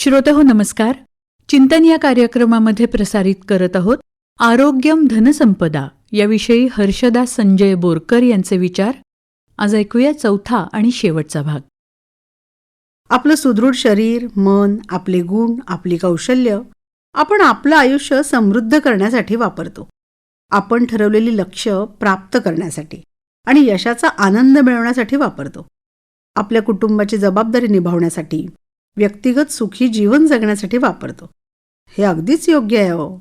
श्रोते हो नमस्कार. चिंतन या कार्यक्रमामध्ये प्रसारित करत आहोत आरोग्यम धनसंपदा याविषयी हर्षदा संजय बोरकर यांचे विचार. आज ऐकूया चौथा आणि शेवटचा भाग. आपलं सुदृढ शरीर मन आपले गुण आपली कौशल्य आपण आपलं आयुष्य समृद्ध करण्यासाठी वापरतो. आपण ठरवलेली लक्ष्य प्राप्त करण्यासाठी आणि यशाचा आनंद मिळवण्यासाठी वापरतो. आपल्या कुटुंबाची जबाबदारी निभावण्यासाठी व्यक्तिगत सुखी जीवन जगण्यासाठी वापरतो. हे अगदीच योग्य आहे हो.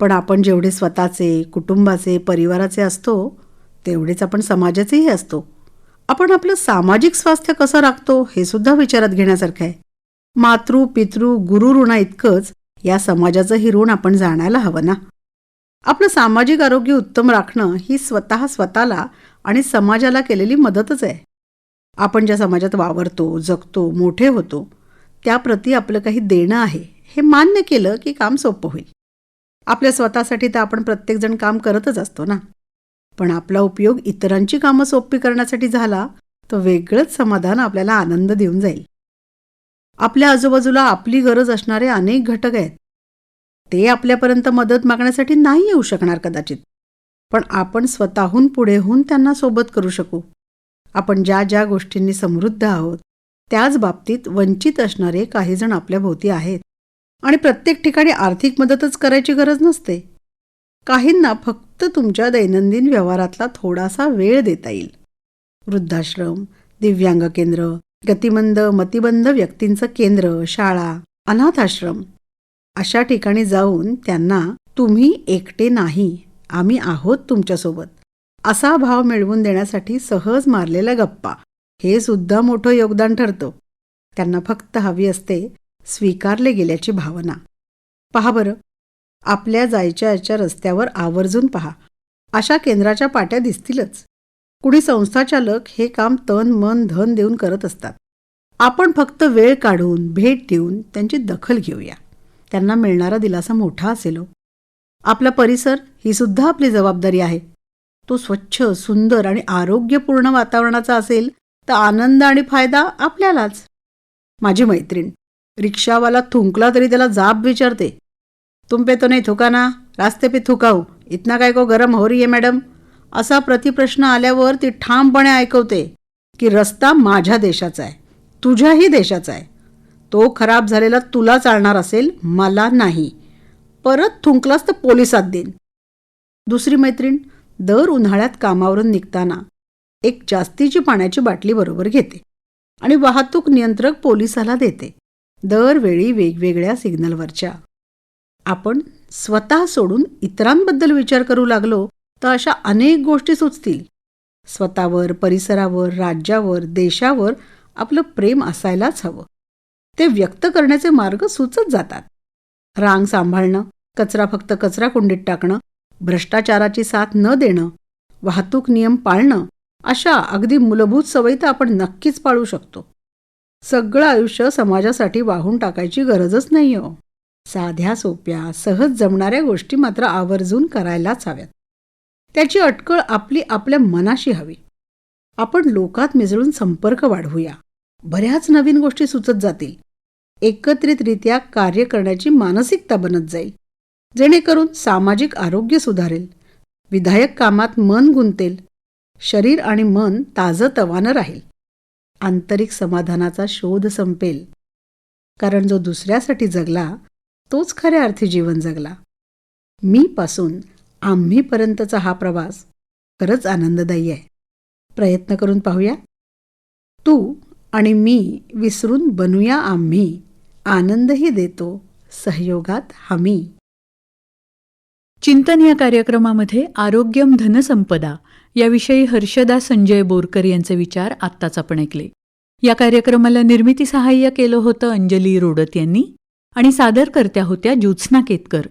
पण आपण जेवढे स्वतःचे कुटुंबाचे परिवाराचे असतो तेवढेच आपण समाजाचेही असतो. आपण आपलं सामाजिक स्वास्थ्य कसं राखतो हे सुद्धा विचारात घेण्यासारखं आहे. मातृ पितृ गुरु ऋणा इतकंच या समाजाचंही ऋण आपण जाणायला हवं ना? आपलं सामाजिक आरोग्य उत्तम राखणं ही स्वतः स्वतःला आणि समाजाला केलेली मदतच आहे. आपण ज्या समाजात वावरतो जगतो मोठे होतो त्याप्रती आपलं काही देणं आहे हे मान्य केलं की काम सोपं होईल. आपल्या स्वतःसाठी तर आपण प्रत्येकजण काम करतच असतो ना. पण आपला उपयोग इतरांची कामं सोपी करण्यासाठी झाला तर वेगळंच समाधान आपल्याला आनंद देऊन जाईल. आपल्या आजूबाजूला आपली गरज असणारे अनेक घटक आहेत. ते आपल्यापर्यंत मदत मागण्यासाठी नाही येऊ शकणार कदाचित. पण आपण स्वतःहून पुढे होऊन त्यांना सोबत करू शकू. आपण ज्या ज्या गोष्टींनी समृद्ध आहोत त्याच बाबतीत वंचित असणारे काही जण आपल्या भोवती आहेत. आणि प्रत्येक ठिकाणी आर्थिक मदतच करायची गरज नसते. काहींना फक्त तुमच्या दैनंदिन व्यवहारातला थोडासा वेळ देता येईल. वृद्धाश्रम दिव्यांग केंद्र गतिमंद मतिबंद व्यक्तींचं केंद्र शाळा अनाथाश्रम अशा ठिकाणी जाऊन त्यांना तुम्ही एकटे नाही आम्ही आहोत तुमच्यासोबत असा भाव मिळवून देण्यासाठी सहज मारलेल्या गप्पा. हे सुद्धा मोठं योगदान ठरतं. त्यांना फक्त हवी असते स्वीकारले गेल्याची भावना. पहा बरं. आपल्या जायच्या याच्या रस्त्यावर आवर्जून पहा. अशा केंद्राच्या पाट्या दिसतीलच. कुणी संस्थाचालक हे काम तन मन धन देऊन करत असतात. आपण फक्त वेळ काढून भेट देऊन त्यांची दखल घेऊया. त्यांना मिळणारा दिलासा मोठा असेल हो. आपला परिसर ही सुद्धा आपली जबाबदारी आहे. तो स्वच्छ सुंदर आणि आरोग्यपूर्ण वातावरणाचा असेल तर आनंद आणि फायदा आपल्यालाच. माझी मैत्रीण रिक्षावाला थुंकला तरी त्याला जाब विचारते. तुम पे तो नाही थुकाना रास्ते पे थुकाऊ इतना काय को गरम हो रही है मॅडम असा प्रतिप्रश्न आल्यावर ती ठामपणे ऐकवते की रस्ता माझ्या देशाचा आहे. तुझ्याही देशाचा आहे. तो खराब झालेला तुला चालणार असेल मला नाही. परत थुंकलास तर पोलिसात देईन. दुसरी मैत्रीण दर उन्हाळ्यात कामावरून निघताना एक जास्तीची पाण्याची बाटली बरोबर घेते आणि वाहतूक नियंत्रक पोलिसाला देते. दरवेळी वेगवेगळ्या सिग्नलवरच्या. आपण स्वतः सोडून इतरांबद्दल विचार करू लागलो तर अशा अनेक गोष्टी सुचतील. स्वतःवर परिसरावर राज्यावर देशावर आपलं प्रेम असायलाच हवं. ते व्यक्त करण्याचे मार्ग सुचत जातात. रांग सांभाळणं कचरा फक्त कचरा कुंडीत टाकणं भ्रष्टाचाराची साथ न देणं वाहतूक नियम पाळणं अशा अगदी मूलभूत सवयी तर आपण नक्कीच पाळू शकतो. सगळं आयुष्य समाजासाठी वाहून टाकायची गरजच नाही हो. साध्या सोप्या सहज जमणाऱ्या गोष्टी मात्र आवर्जून करायलाच हव्यात. त्याची अटकळ आपली आपल्या मनाशी हवी. आपण लोकात मिसळून संपर्क वाढवूया. बऱ्याच नवीन गोष्टी सुचत जातील. एकत्रितरित्या कार्य करण्याची मानसिकता बनत जाईल. जेणेकरून सामाजिक आरोग्य सुधारेल. विधायक कामात मन गुंतेल. शरीर आणि मन ताजं तवानं राहील. आंतरिक समाधानाचा शोध संपेल. कारण जो दुसऱ्यासाठी जगला तोच खऱ्या अर्थी जीवन जगला. मीपासून आम्हीपर्यंतचा हा प्रवास खरंच आनंददायी आहे. प्रयत्न करून पाहूया. तू आणि मी विसरून बनूया आम्ही. आनंदही देतो सहयोगात हमी. चिंतन या कार्यक्रमामध्ये आरोग्यम धनसंपदा याविषयी हर्षदा संजय बोरकर यांचे विचार आत्ताच आपण ऐकले. या कार्यक्रमाला निर्मिती सहाय्य केलं होतं अंजली रोडत यांनी आणि सादरकर्त्या होत्या ज्योत्स्ना केतकर.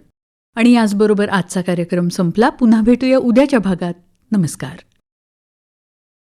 आणि याचबरोबर आजचा कार्यक्रम संपला. पुन्हा भेटूया उद्याच्या भागात. नमस्कार.